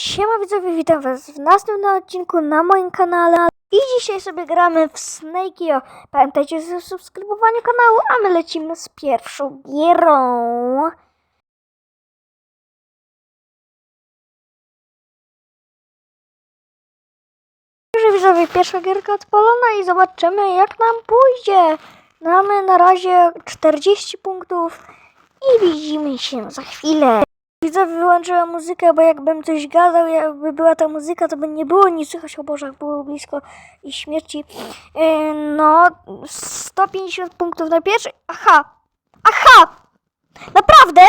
Siema widzowie, witam was w następnym odcinku na moim kanale i dzisiaj sobie gramy w Snake'io. Pamiętajcie o subskrybowaniu kanału, a my lecimy z pierwszą gierą. Także widzowie, pierwsza gierka odpalona i zobaczymy jak nam pójdzie. Mamy na razie 40 punktów i widzimy się za chwilę. Widzowie, wyłączyłem muzykę, bo jakbym coś gadał, jakby była ta muzyka, to by nie było nic słychać, o jak było blisko i śmierci. Yy, no, 150 punktów na pierwszy. Aha! Aha! Naprawdę?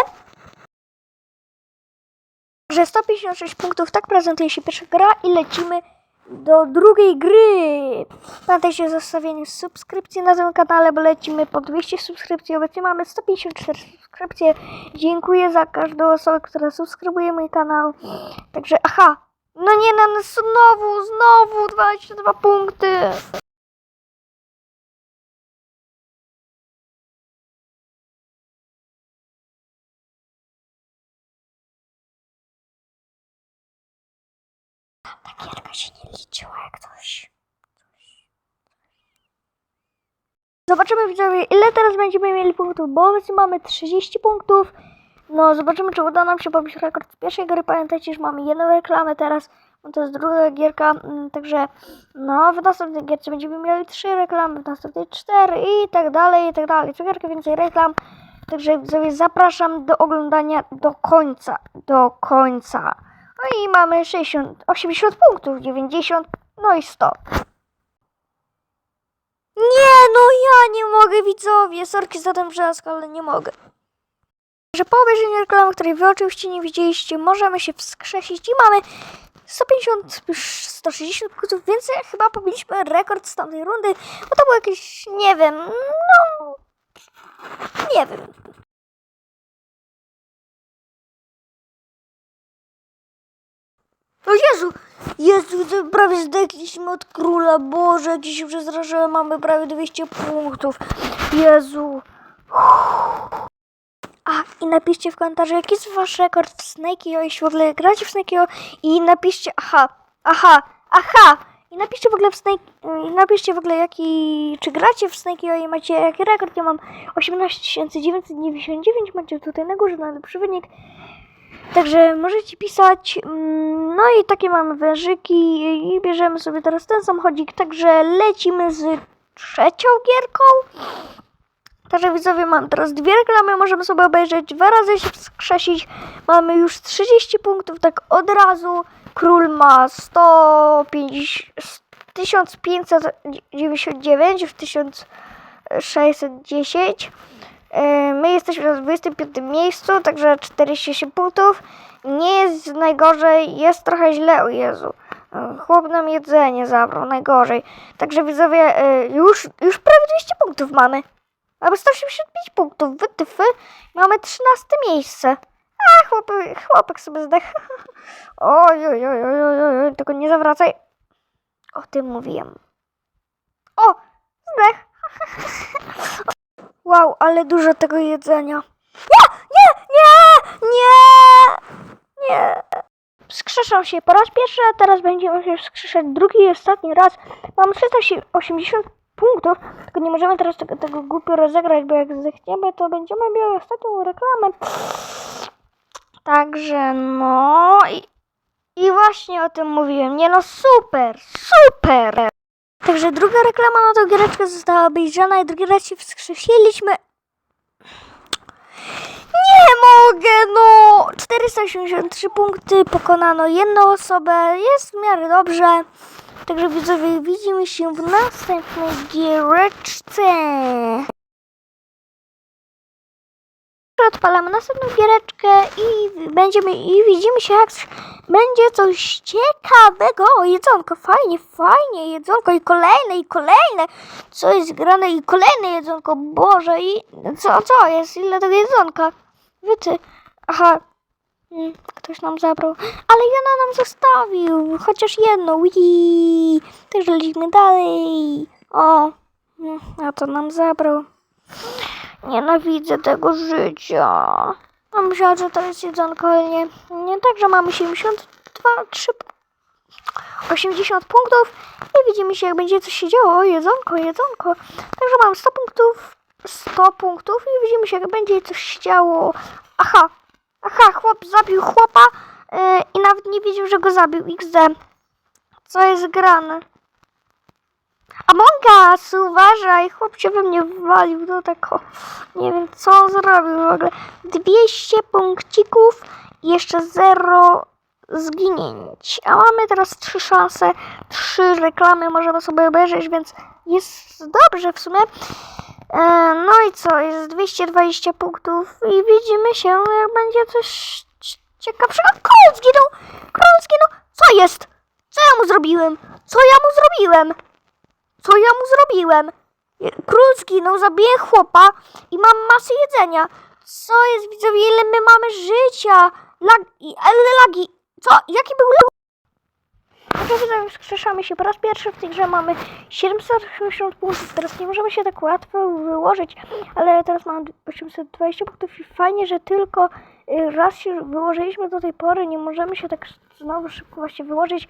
Że 156 punktów, tak prezentuje się pierwsza gra i lecimy do drugiej gry. Pamiętajcie o zostawieniu subskrypcji na tym kanale, bo lecimy po 200 subskrypcji. Obecnie mamy 154 subskrypcje. Dziękuję za każdą osobę, która subskrybuje mój kanał. Także, aha. No nie, no, no znowu, znowu 22 punkty. Ta gierka się nie liczyła jak coś. Zobaczymy widzowie, ile teraz będziemy mieli punktów, bo obecnie mamy 30 punktów. No, zobaczymy, czy uda nam się pobić rekord z pierwszej gry. Pamiętajcie, że mamy jedną reklamę teraz, bo to jest druga gierka, mm, także no, w następnej gierce będziemy mieli trzy reklamy, w następnej cztery i tak dalej, i tak dalej. Co gierkę więcej reklam, także widzowie, zapraszam do oglądania do końca, do końca. No i mamy 60, 80 punktów, 90, no i 100. Nie, no ja nie mogę, widzowie. Sorki za ten wrzask, ale nie mogę. Że po obejrzeniu reklamy, której wy oczywiście nie widzieliście, możemy się wskrzesić i mamy 150, już 160 punktów, więc chyba pobiliśmy rekord z tamtej rundy, bo to było jakieś, nie wiem, no, nie wiem. O Jezu! Jezu, to prawie zdechliśmy od króla. Boże, jakiś się przezrażyłem. Mamy prawie 200 punktów. Jezu. A, i napiszcie w komentarzu, jaki jest wasz rekord w Snake'io, jeśli w ogóle gracie w Snake'io. I napiszcie, aha, aha, aha. I napiszcie w ogóle w Snake, napiszcie w ogóle jaki, czy gracie w Snake'io i macie jaki rekord. Ja mam 18 999, macie tutaj na górze najlepszy wynik. Także możecie pisać. mm, No i takie mamy wężyki i bierzemy sobie teraz ten samochodzik. Także lecimy z trzecią gierką. Także widzowie, mam teraz dwie reklamy, możemy sobie obejrzeć, dwa razy się wskrzesić. Mamy już 30 punktów, tak od razu. Król ma 150, 1599 w 1610. Yy, My jesteśmy na 25 miejscu, także 48 punktów. Nie jest najgorzej, jest trochę źle, o Jezu. Yy, Chłop nam jedzenie zabrał, najgorzej. Także widzowie, yy, już, już prawie 200 punktów mamy. Mamy 185 punktów, wytyfy. Mamy 13 miejsce. A, chłopek, chłopek sobie zdechł. Oj, oj, oj, oj, oj, oj, oj, tylko nie zawracaj. O tym mówiłem. O, zdech. Wow, ale dużo tego jedzenia. Nie, nie, nie, nie, nie. Wskrzeszam się po raz pierwszy, a teraz będziemy się wskrzeszać drugi i ostatni raz. Mam 380 punktów, tylko nie możemy teraz tego, tego głupio rozegrać, bo jak zechciemy, to będziemy mieli ostatnią reklamę. Także no i, i właśnie o tym mówiłem. Nie no, super, super. Także druga reklama na tą giereczkę została obejrzana i drugi raz się wskrzesiliśmy. Nie mogę, no! 483 punkty, pokonano jedną osobę, jest w miarę dobrze. Także widzowie, widzimy się w następnej giereczce. Odpalamy następną giereczkę i będziemy i widzimy się jak będzie coś ciekawego. O, jedzonko, fajnie, fajnie, jedzonko i kolejne, i kolejne. Co jest grane i kolejne jedzonko, Boże, i co, co jest, ile tego jedzonka? Wiecie, aha, Mm, ktoś nam zabrał, ale Jana nam zostawił, chociaż jedno, wii. Także lecimy dalej. O, mm, a to nam zabrał. Nienawidzę tego życia. A myślałam, że to jest jedzonko, nie. Nie tak, że mamy 72 2, 3, 80 punktów i widzimy się, jak będzie coś się działo. O, jedzonko, jedzonko. Także mam 100 punktów, 100 punktów i widzimy się, jak będzie coś się działo. Aha, aha, chłop zabił chłopa yy, i nawet nie wiedział, że go zabił. XD. Co jest grane? Among Us, uważaj, chłop się we mnie wwalił do tego. Nie wiem, co on zrobił w ogóle. 200 punkcików i jeszcze 0 zginięć. A mamy teraz trzy szanse, trzy reklamy możemy sobie obejrzeć, więc jest dobrze w sumie. E, no i co, jest 220 punktów i widzimy się, jak będzie coś ciekawszego. Król zginął! Król zginął! Co jest? Co ja mu zrobiłem? Co ja mu zrobiłem? Co ja mu zrobiłem? Król zginął, zabiję chłopa i mam masę jedzenia. Co jest, widzowie, ile my mamy życia? Lag, lagi. Co? Jaki był? Oczywiście wskrzeszamy się po raz pierwszy w tej grze. Mamy 780 punktów. Teraz nie możemy się tak łatwo wyłożyć, ale teraz mam 820 punktów i fajnie, że tylko y, raz się wyłożyliśmy do tej pory. Nie możemy się tak znowu szybko właśnie wyłożyć.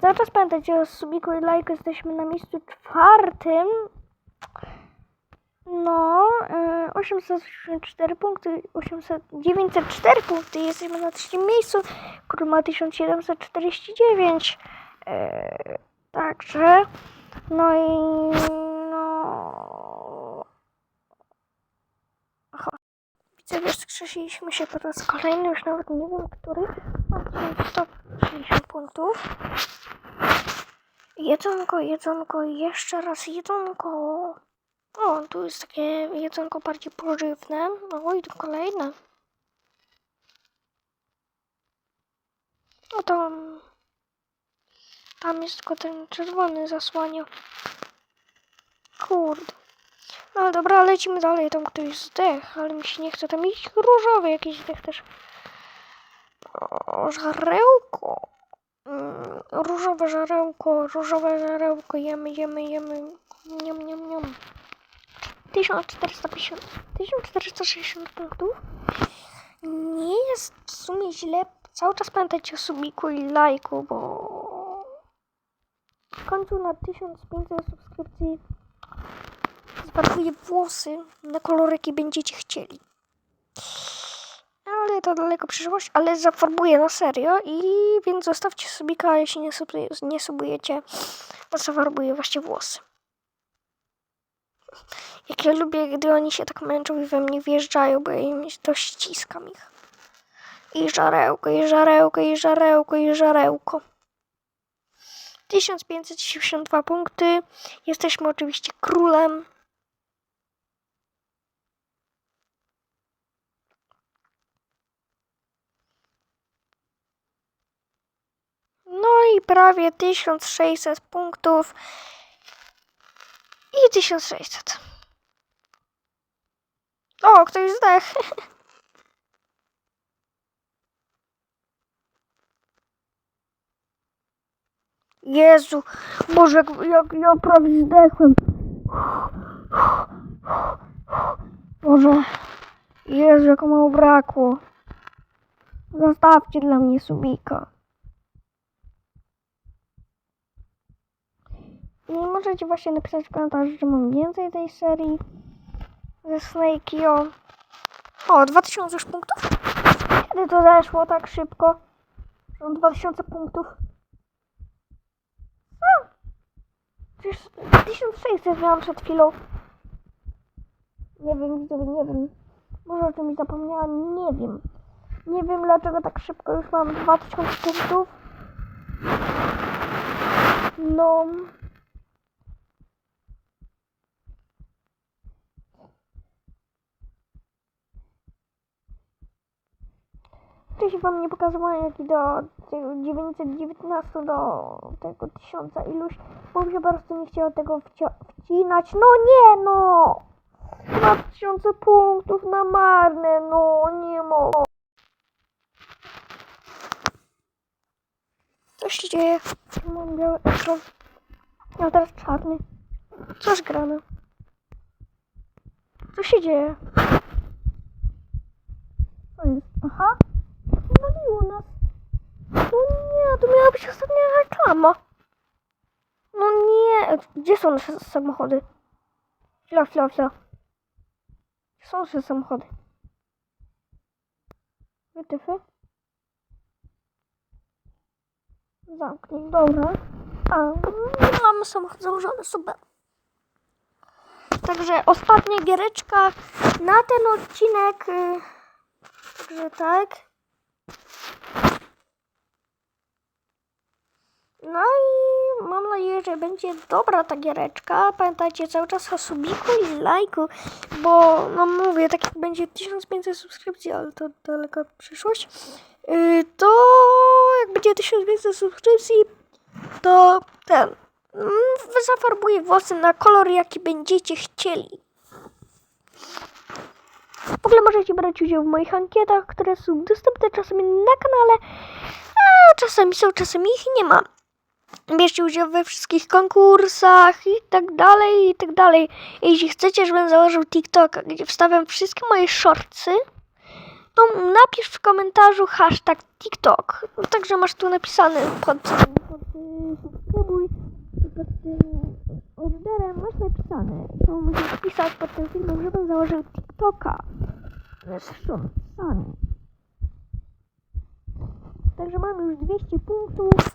Cały czas pamiętajcie o subiku i lajku. Jesteśmy na miejscu czwartym. No, y, 884 punkty, 800, 904 punkty, jesteśmy na trzecim miejscu, król ma 1749, y, także, no i no, aha, widzę, wiesz, skrzesiliśmy się po raz kolejny, już nawet nie wiem, który, mam 1160 punktów, jedzonko, jedzonko, jeszcze raz jedzonko. O, tu jest takie jedzonko bardziej pożywne. No i tu kolejne. No tam... Tam jest tylko ten czerwony zasłania. Kurde. No dobra, lecimy dalej. Tam ktoś zdech, ale mi się nie chce. Tam iść różowy jakiś zdech też. O, żarełko. Mm, różowe żarełko, różowe żarełko. Jemy, jemy, jemy. Niam, niam, niam. 1450, 1460 punktów. Nie jest w sumie źle. Cały czas pamiętajcie o subiku i lajku, bo końcu na 1500 subskrypcji zbarwuję włosy na kolor, jaki będziecie chcieli. Ale to daleko przyszłość, ale zafarbuję na serio i więc zostawcie subika, jeśli nie, subuje, nie subujecie, to zafarbuję właśnie włosy. Jak ja lubię, gdy oni się tak męczą i we mnie wjeżdżają, bo ja im to ściskam ich. I żarełko, i żarełko, i żarełko, i żarełko. 1572 punkty. Jesteśmy oczywiście królem. No i prawie 1600 punktów. I 1600. O, ktoś zdech. Jezu, Boże, jak, ja prawie zdechłem. Boże, Jezu, jak mało brakło. Zostawcie dla mnie subika. I możecie właśnie napisać w komentarzu, że mam więcej tej serii ze Snake'io. O, 2000 już punktów? Kiedy to zeszło tak szybko? Mam 2000 punktów. A! Przecież 1600 miałam przed chwilą. Nie wiem, widzowie, nie wiem. Może o czymś zapomniałam, nie wiem. Nie wiem dlaczego tak szybko już mam 2000 punktów. No. Wcześniej wam nie pokazywałem jak do 919 do tego 1000 iluś, bo mi się prostu nie chciało tego wcinać. No nie no! 2000 punktów na marne, no nie mogę. Co się dzieje? Mam biały ekran. Ja teraz czarny. Coś grane. Co się dzieje? Aha. Być ostatnia reklama. No nie, gdzie są nasze samochody? Chwila, chwila, chwila. Gdzie są nasze samochody? Wytyfy? Zamknij, dobra. A, nie mamy samochód założony, super. Także ostatnia giereczka na ten odcinek. y, Także tak. No i mam nadzieję, że będzie dobra ta giereczka. Pamiętajcie cały czas o subiku i lajku, bo no mówię, tak jak będzie 1500 subskrypcji, ale to daleka przyszłość, yy, to jak będzie 1500 subskrypcji, to ten, mm, zafarbuję włosy na kolor, jaki będziecie chcieli. W ogóle możecie brać udział w moich ankietach, które są dostępne czasami na kanale, a czasami są, czasami ich nie ma. Bierzcie udział we wszystkich konkursach i tak dalej, i tak dalej. Jeśli chcecie, żebym założył TikToka, gdzie wstawiam wszystkie moje shortsy, to napisz w komentarzu hashtag TikTok. No, także masz tu napisane pod, subskrybuj pod tym orderem masz napisane. To musisz pisać pod tym filmem, żebym założył TikToka. Z. Także mam już 200 punktów.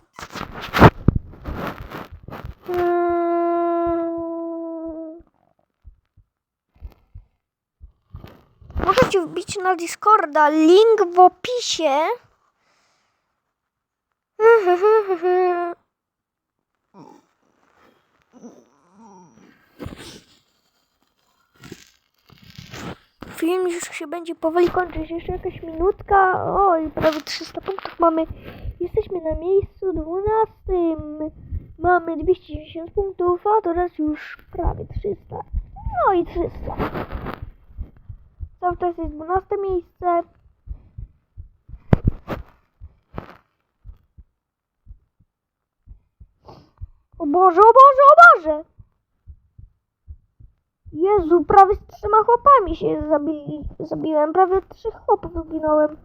Możecie wbić na Discorda, link w opisie. Film już się będzie powoli kończyć, jeszcze jakaś minutka. Oj, prawie 300 punktów mamy. Jesteśmy na miejscu 12. Mamy 210 punktów, a teraz już prawie 300. No i 300. Cały czas jest 12 miejsce. O Boże, o Boże, o Boże! Jezu, prawie z trzema chłopami się zabili, zabiłem. Prawie trzech chłopów zginąłem.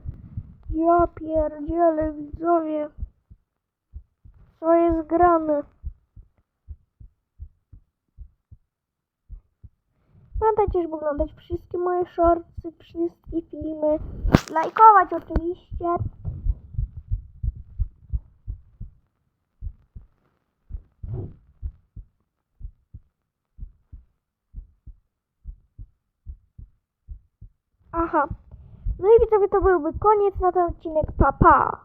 Ja pierdzielę, widzowie. Co jest grane? Pamiętajcie, żeby oglądać wszystkie moje shortsy, wszystkie filmy. Lajkować oczywiście. Aha. No i widzowie, to byłby koniec na ten odcinek. Pa, pa.